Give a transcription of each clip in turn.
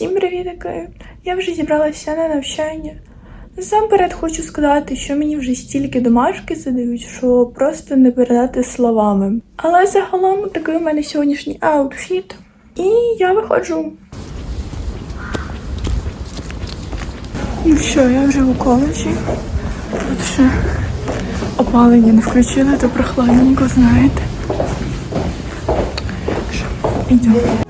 Всім привітки! Я вже зібралася на навчання. Насамперед хочу сказати, що мені вже стільки домашки задають, що просто не передати словами. Але загалом такий у мене сьогоднішній аутфіт. І я виходжу. Ну що, я вже у коледжі. Тут ще опалення не включили, то прохладненько, знаєте. Ідемо.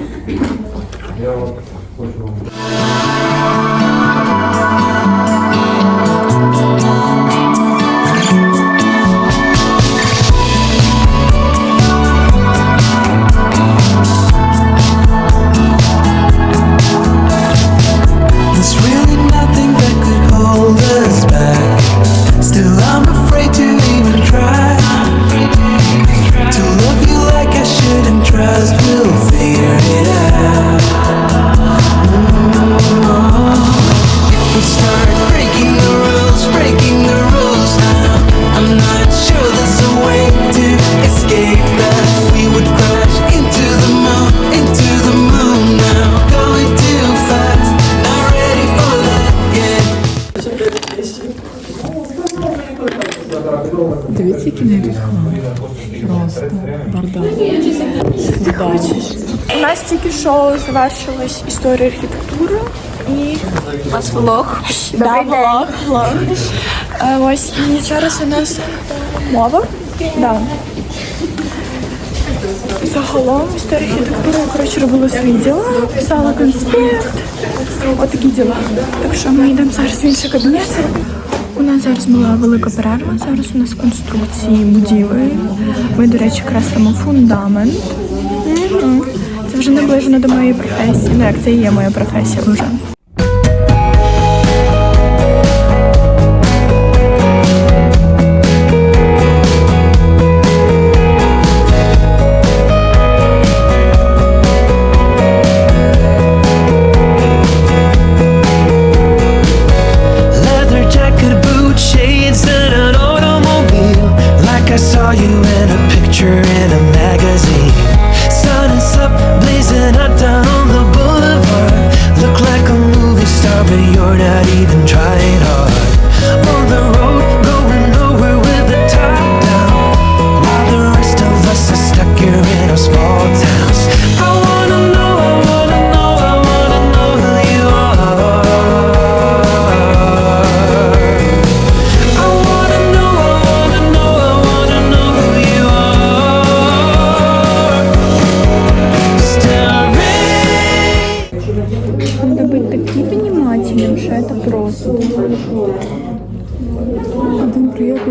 Я вас хочу тільки що завершилась історія архітектури і у вас влог. Да, влог, влог. Е, Ось і зараз у нас мова. Да. Загалом історія архітектури коротше робила свої діла, писала конспект. Отакі діла. Так що ми йдемо зараз в інший кабінет. У нас зараз була велика перерва. Зараз у нас конструкції будівель. Ми, до речі, креслимо фундамент. Мгм. Це вже наближено до моєї професії. Ну як це і є моя професія вже.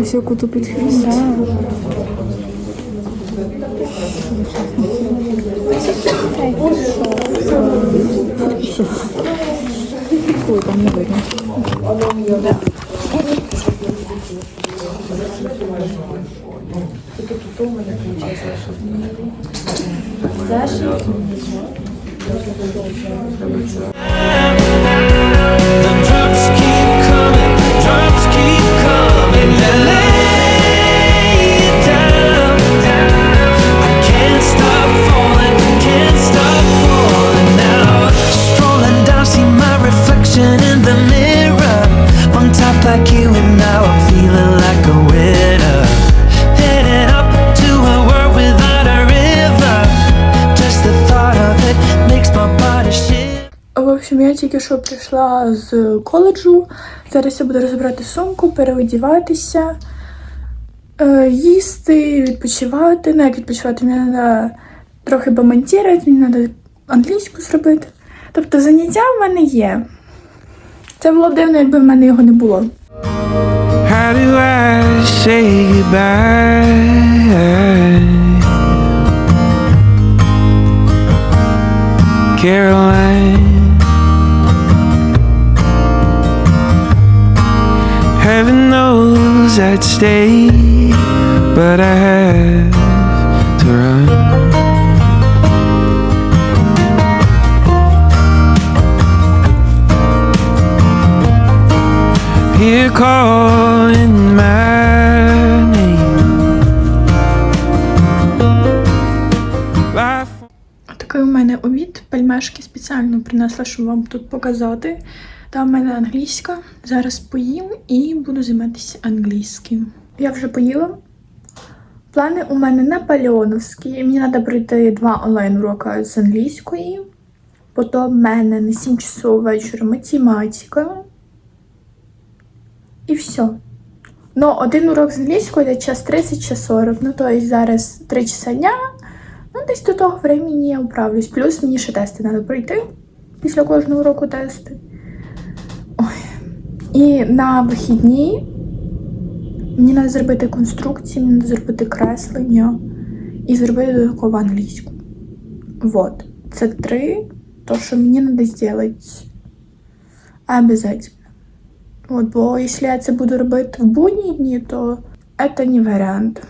Один приїхав яку то під хвіст. Ой, там не видно. The Тільки що прийшла з коледжу. Зараз я буду розбирати сумку, переодіватися, е, їсти, відпочивати. Ну, як відпочивати, мені треба трохи помонтувати, мені треба англійську зробити. Тобто заняття в мене є. Це було б дивно, якби в мене його не було. How do I back. Stay, but I have to run. Here calling my name. Такий у мене обід. Пельмешки спеціально принесла, щоб вам тут показати. Та в мене англійська. Зараз поїм і буду займатися англійським. Я вже поїла. Плани у мене наполеоновські. Мені треба пройти два онлайн-уроки з англійської. Потім в мене на 7 часов вечора математика. І все. Ну, один урок з англійської йде час 30, час 40. Ну, тобто зараз 3 часа дня. Ну, десь до того времени я управлюсь. Плюс мені ще тести треба пройти. Після кожного уроку тести. І на вихідні мені треба зробити конструкції, мені треба зробити креслення і зробити додатково англійську. Вот. Це три, то, що мені треба зробити обязательно. От, бо якщо я це буду робити в будні дні, то це не варіант.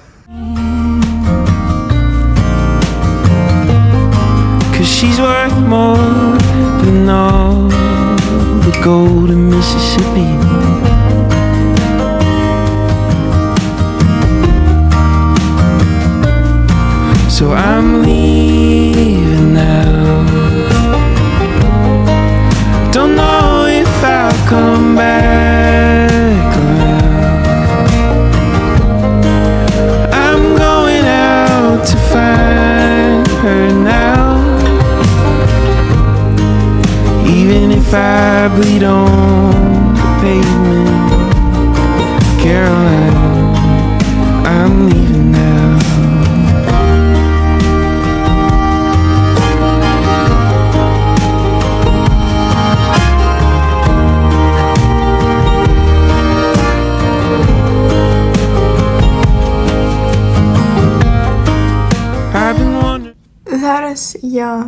She's worth more than all gold in Mississippi. So I'm leaving now. Зараз я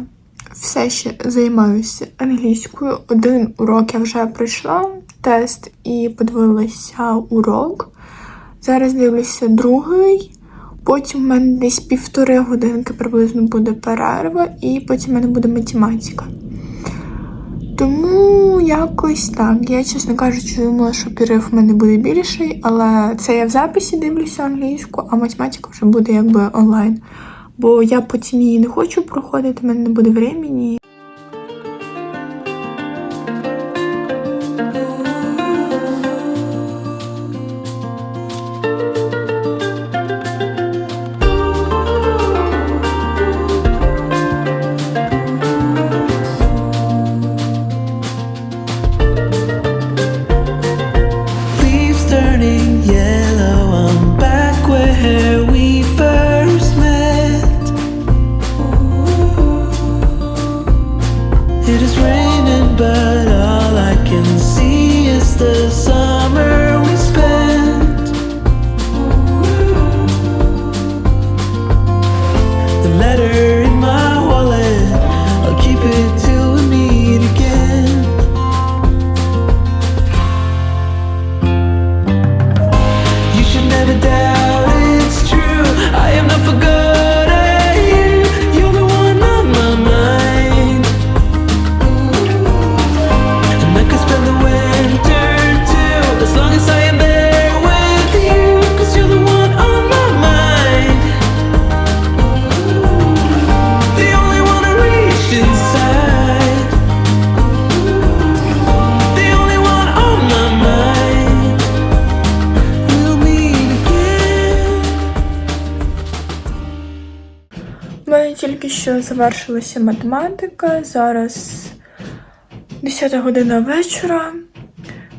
все ще займаюся англійською. Один урок я вже пройшла, тест і подивилася урок. Зараз дивлюся другий. Потім в мене десь півтори годинки приблизно буде перерва, і потім в мене буде математика. Тому якось так. Я, чесно кажучи, думала, що перерив в мене буде більший, але це я в записі дивлюся англійську, а математика вже буде якби онлайн. Бо я потім її не хочу проходити, в мене не буде времени. Що завершилася математика. Зараз 10 година вечора.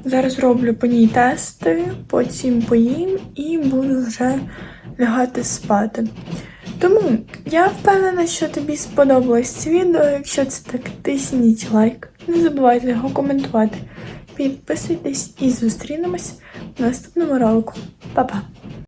Зараз роблю по ній тести, потім поїм і буду вже лягати спати. Тому я впевнена, що тобі сподобалось це відео. Якщо це так, тисніть лайк. Не забувайте його коментувати. Підписуйтесь і зустрінемось в наступному ролику. Па-па!